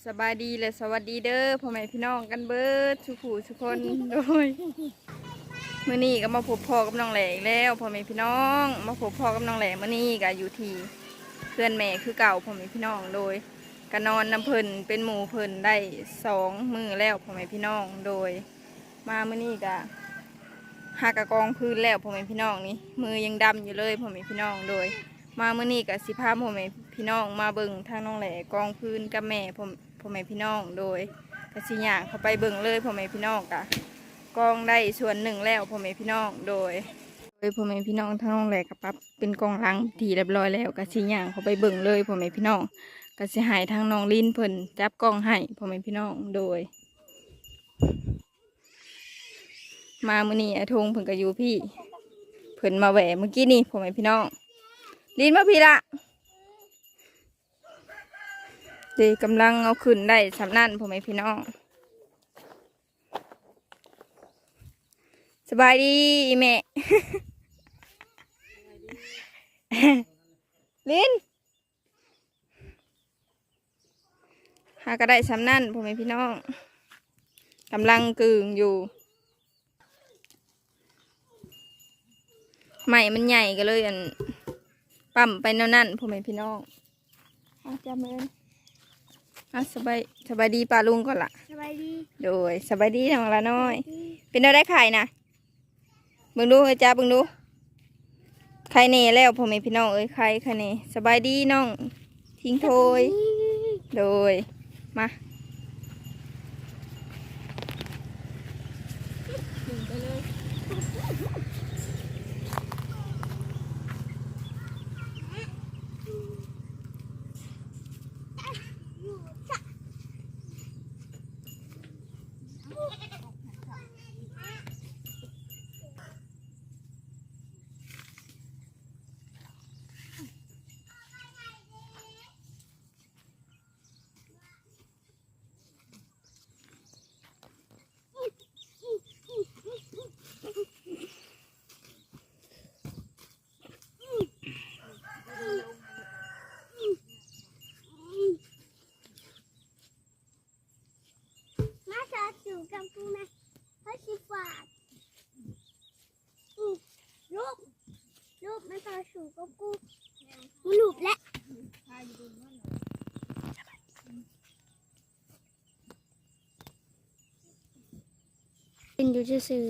กัสบายดีและสวัสดีเด้อพ่อแม่พี่น้องกันเบิดทุกผู้ทุกคนโดยมื้อนี้ก็มาพบพ่อกับน้องแหลกแล้วพ่อแม่พี่น้อง มาพบพ่อกับน้องแหลกมื้อนี้ก็อยู่ที่เพื่อนแม่คือเก่าพ่อแม่พี่น้องโดยก็นอนน้ำเพลินเป็นหมูเพลินได้สองมือแล้วพ่อแม่พี่น้องโดย มามื้อนี้ก็หากระกองพื้นแล้วพ่อแม่พี่น้องนี่มือยังดำอยู่เลยพ่อแม่พี่น้องโดยมาเมื่อนี้กับสิพาพ่อแม่พี่น้องมาเบิ่งทางน้องแหล่กองพื้นกับแม่พ่อ พ่อแม่พี่น้องโดยกสิย่างเข้าไปเบิ่งเลยพ่อแม่พี่น้องกะกองได้ส่วนหนึ่งแล้วพ่อแม่พี่น้องโดยโดยพ่อแม่พี่น้องทางน้องแหลกปั๊บเป็นกองหลังทีเรียบร้อยแล้วกสิย่างเข้าไปเบิ่งเลยพ่อแม่พี่น้องกสิหายทางน้องลิ้นเพิ่นจับกล้องให้พ่อแม่พี่น้องโดย มามื่อนี้อ้ทงเพิ่นก็อยู่พี่เพิ่นมาแหวเมื่อกี้นี่พ่อแม่พี่น้องลินมาพี่ละ เดกำลังเอาขึ้นได้สำนั่นพ่อแม่พี่น้อง สบายดีแม่ ลินหาก็ได้สำนั่นพ่อแม่พี่น้องกำลังกึ่งอยู่ใหม่มันใหญ่ก็เลยอัน ปั๊มไปนวนั่นพ่อแม่พี่น้องอาจำเอิน อะสบายสบายดีปลาลุงก่อนละสบายดี โดยสบายดีทางละน้อย เป็นอะไรไข่นะเบิ่งดูเอ้ยจ้าเบิ่งดูไข่เน่แล้วพ่อแม่พี่น้องเอ้ยไข่ไข่เน่สบายดีน้อง ทิ้งโทยโดยมามาสาสู่กับกูไหมเพราะชิฝาดอืมลูกลูกมาสาสูงกับกูกูลูกและเป็นอยู่ซื่อ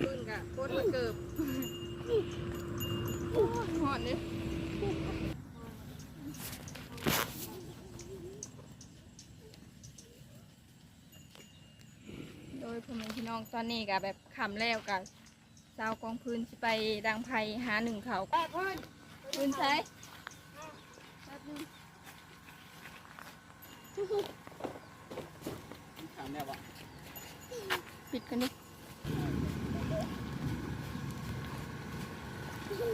ขึ้นกะโคมาเกิบหอนนี่โดยพ่อแม่พี่น้องตอนนี้กะแบบขำแล้วกะเสาวกองพื้นสิไปดังไพหาหนึ่งเขาแปดพื้นพื้นใช้ขำแล้วปะปิดกันดิ กระ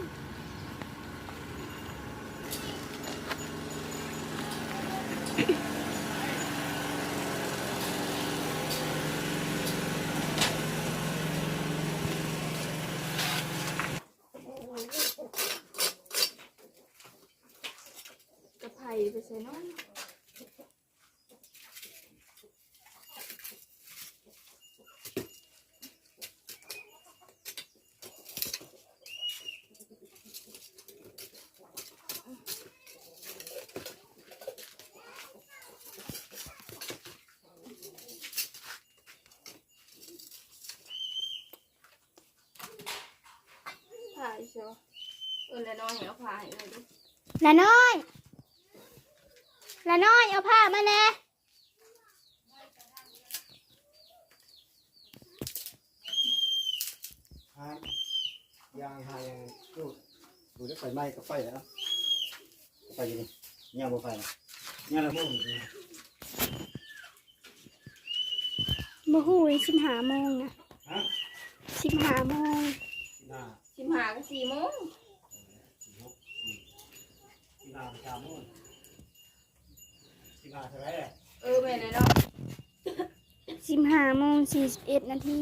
ไพไปใส่น้อง ผ่าอีกเชียว เออแล้วน้อยเอาผ่าให้เลยดิละน้อยละน้อยเอาผ้ามาแน่หายยางหายยังดูดูได้ไฟไหม้กับไฟแล้วไฟอยู่นี่เงาบ่ไฟเงาละมุ่งอยู่นี่มาหูยสิบหาโมงนะฮะสิบหาโมงหน้าสิบหาก็สี่โมงสี่หกสี่สี่ห น้าสามมุ่งสี่หน้าเท่าไหรอะเออไปเลยเนาะสิบหาโมงสี่สิบเอ็ดนาที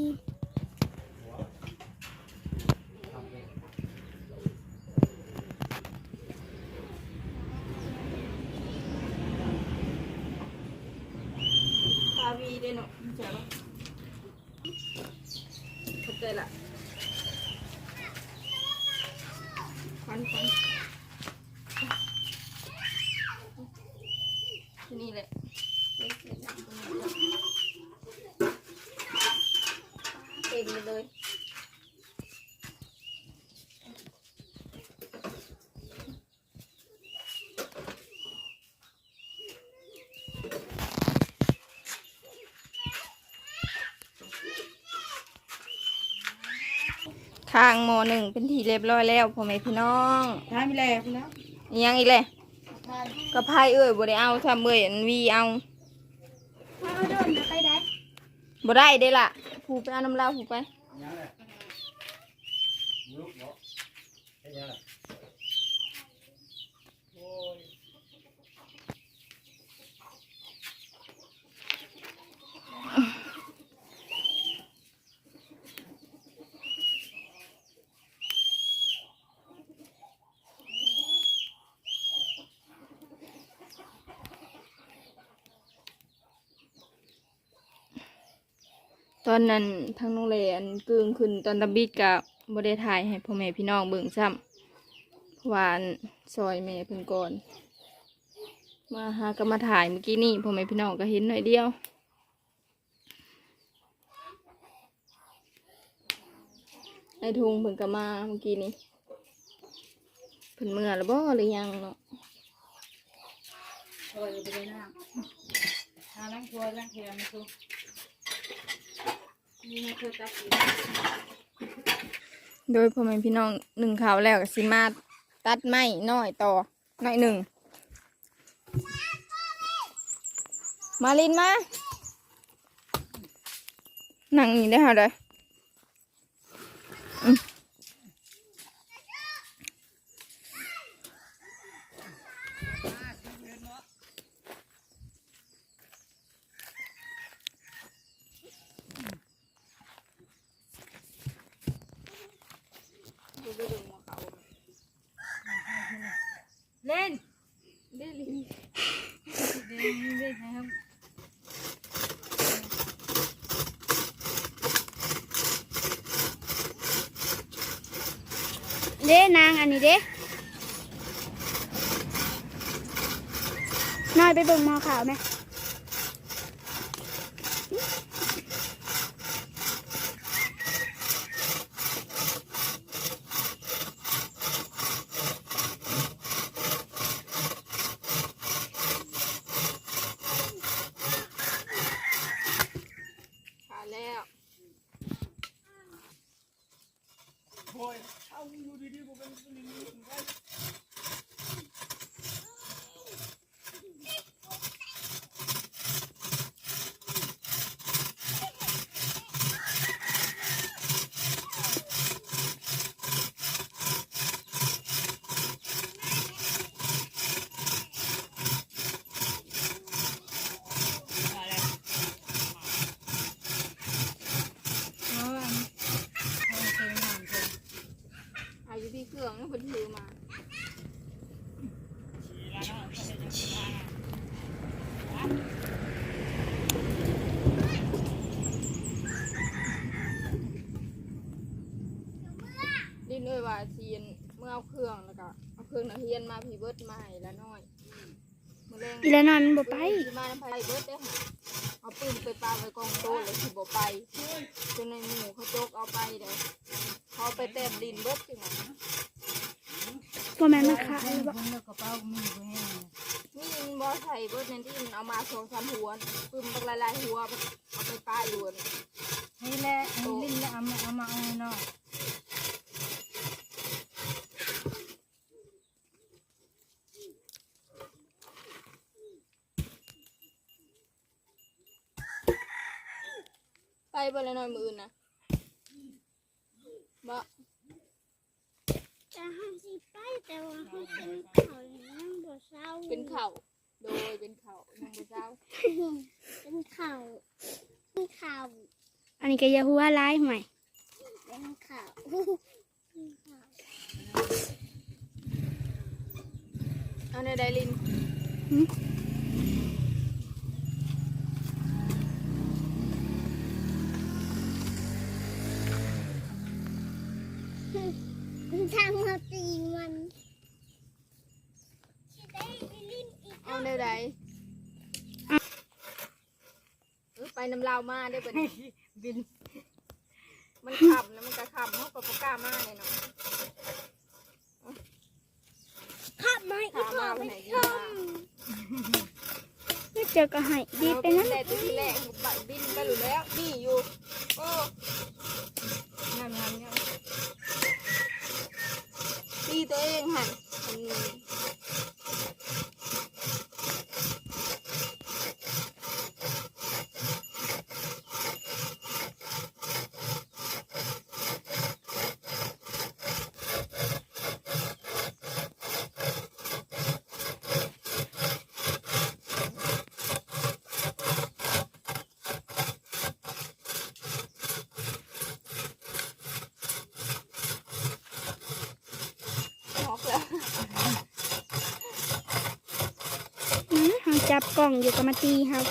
หัวทำเองพาวีได้เนาะเจ๋อเข้าใจละควันควันที่นี่แหละเต็มไปเลย ทางโมหนึ่งเป็นทีเรียบร้อยแล้วพ่อแม่พี่น้องทานไปแล้วคุณแล้วอิหยังอีกเลยกระพายเอ้ยบ่ได้เอาทำเอ้ยอันวีเอาถ้าเอาโดนนะไปได้บ่ได้เด้ล่ะผูไปเอาน้ำเหล้าผูไป ยังไงลุกเนาะแค่นี้แหละโอ้ย ตอนนั้นทางโรงเรียนกึ่งขึ้นตอนตะบิดกับบ่ได้ถ่ายให้พ่อแม่พี่น้องเบิ่งซ้ำเพราะว่านซอยแม่เพิ่นก่อน มาหาก็มาถ่ายเมื่อกี้นี่พ่อแม่พี่น้องก็เห็นหน่อยเดียวไอ้ทุงเพิ่นก็มาเมื่อกี้นี้เพิ่นเมื่อแล้วบ่หรือยังเนาะโอ้ยไปเลยนะทานล้างถ้วล้างเทียมมาดูก โดยพ่อแม่พี่น้องหนึ่งข่าวแล้วก็สิมาตัดไม้น้อยต่อน้อยหนึ่ง มาลินมา นั่งนี่ได้ค่ะเลยออืมเล่นได้ลิน เด็กเด็กนะครับ เด้นางอันนี้ เด้น้อยไปเบิ่งมอขาวไหม ขาแล้ว อะไรเอาอันเอาเชิงน้ำเชิง อายุที่เครื่องนี่คนถือมา ดินเอ้ยว่าเทียนเมื่อเอาเครื่องแล้วก็เอาเครื่อ งนักเรียนมาพีเบิร์ดมาให้ละน้อยมือแรงอีแล้วนอนบ่ไปสิมาน้ำไผ่เบิร์ดได้อค่ะเอาปืนไปปาไว้กองโต๊ะเลยสิบ่ไปจนในหมู่เขาโจกเอาไปเด้อเขาเอาไปแต้มดินเบิร์ดจังหวะบ่แม่นมันขาดเพิ่เลนยบ่เพิ่นเลือกกระเป๋ามีไว้ให้นี่มันบ่ใส่เบิร์ดนั่นที่มันเอามาสองสามหัวปืนบักละลายหัวเอาไปปาอยู่นั่น ให้แหละให้ลิ้นแล้วเอามาเอามาเอาเนาะ ไปบ่ละน้อยมืออื่นนะบ่จะให้สิไปแต่ว่าเขาเป็นเขายังบ่เศร้าเป็นเข่าโดยเป็นเข่ายังบ่เจ้าเป็นเขาเป็นเขาอันนี้ก็อย่าหัวร้ายใหม่เป็นเขาเป็นเขาเอาในไดลิน ทางมาตีมันสิได้ไปลิ้นอีกเอาในไดเออไปน้ำลาวมาได้เป็นบินมันขับนะมันก็ขับเขาก็บ่กล้ามาเลยเนาะขับมาอีกขามาไปไหนดีมาไม่เจอก็ให้ดีไปนะ แต่ตัวที่แรกบัดบินไปอยู่แล้วนี่อยู่โอ้ งามงามงาม ตีตัวเองหันอืม ออกแล้ว อืมเขา จับกล่องอยู่กับมาตีครับ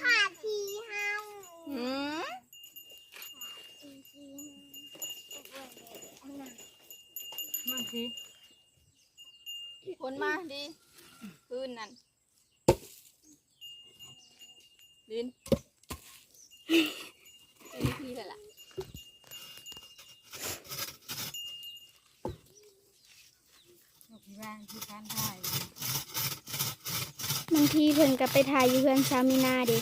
ขาดทีเฮาอืมบางทีคนมาดีคืนนั่นลินเป็นวิธีเลยล่ะ ลูกที่บ้านที่บ้านถ่าย บางทีเพิ่นก็ไปถ่ายอยู่เพื่อนซามินาเด้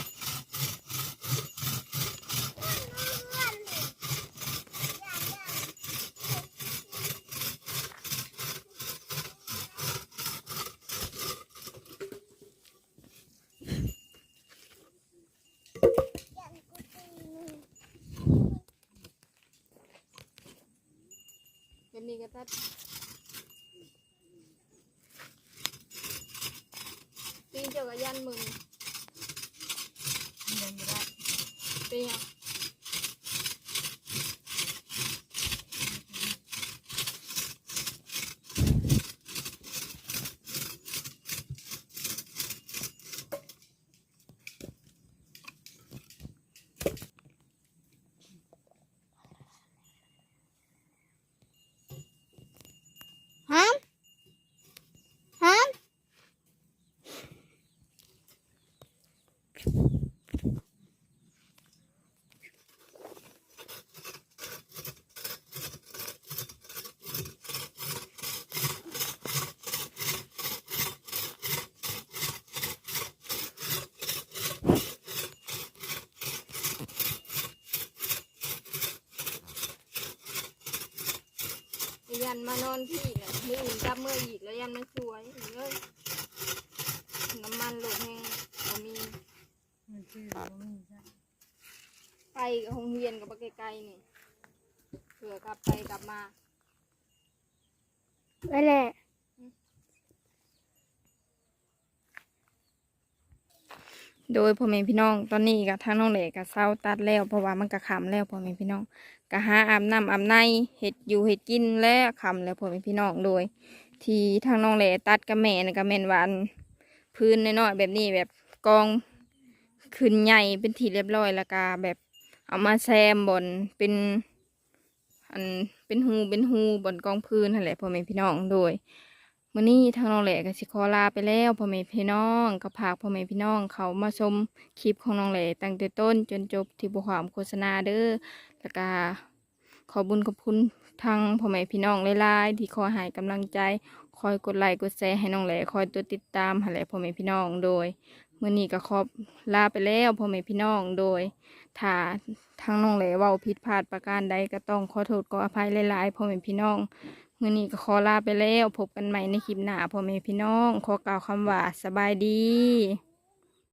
เป็นนี่ก็ตัด มานอนที่แหละมืออื่นจับมืออีกแล้วยันมันสวยอีกเลยน้ำมันโหลดแห้งบ่มีมันชื่อว่ามีจ้ะไปกับโรงเรียนกับไกลๆนี่เผื่อกลับไปกลับมาไปแหละโดยพ่อแม่พี่น้องตอนนี้กับทางน้องเหล็กกับเศร้าตัดแล้วเพราะว่ามันก็ขำแล้วพ่อแม่พี่น้อง ก็หาอาบน้ำอาบในเห็ดอยู่เห็ดกินแล้วขำแล้วพ่อม่พี่น้องโดย ที่ทางน้องแหล่ตัดกระแม่นะกระแม่นหวาอันพื้นน้อยๆแบบนี้แบบกองขึ้นใหญ่เป็นทีเรียบร้อยแล้วก็แบบเอามาแซมบนเป็นอันเป็นหูเป็นหูบนกองพื้นนั่นแหละพ่อแม่พี่น้องโดย มื่อนี้ทางน้องแหล่ก็สิขอลาไปแล้วพ่อแม่พี่น้องก็พากพ่อแม่พี่น้องเขามาชมคลิปของน้องแหล่ตั้งแต่ต้น จนจบที่บทความโฆษณาเด้อแล้วก็ขอบุญขอบคุณทางพ่อแม่พี่น้องหลายๆที่คอยให้กำลังใจ คอยกดไลค์กดแชร์ให้น้องแหล่คอยตัวติดตามห้แหล่พ่อแม่พี่น้องโดยมื่อนี้ก็ขอลาไปแล้วพ่อแม่พี่น้องโดยถ้าทางน้องแหล่เว้าผิดพลาดประการใดก็ต้องขอโทษขออภัยหลายๆพ่อแม่พี่น้อง มื่อนี้ก็ขอลาไปแล้ว พบกันใหม่ในคลิปหน้าพ่อแม่พี่น้อง ขอกล่าวคำว่าสบายดี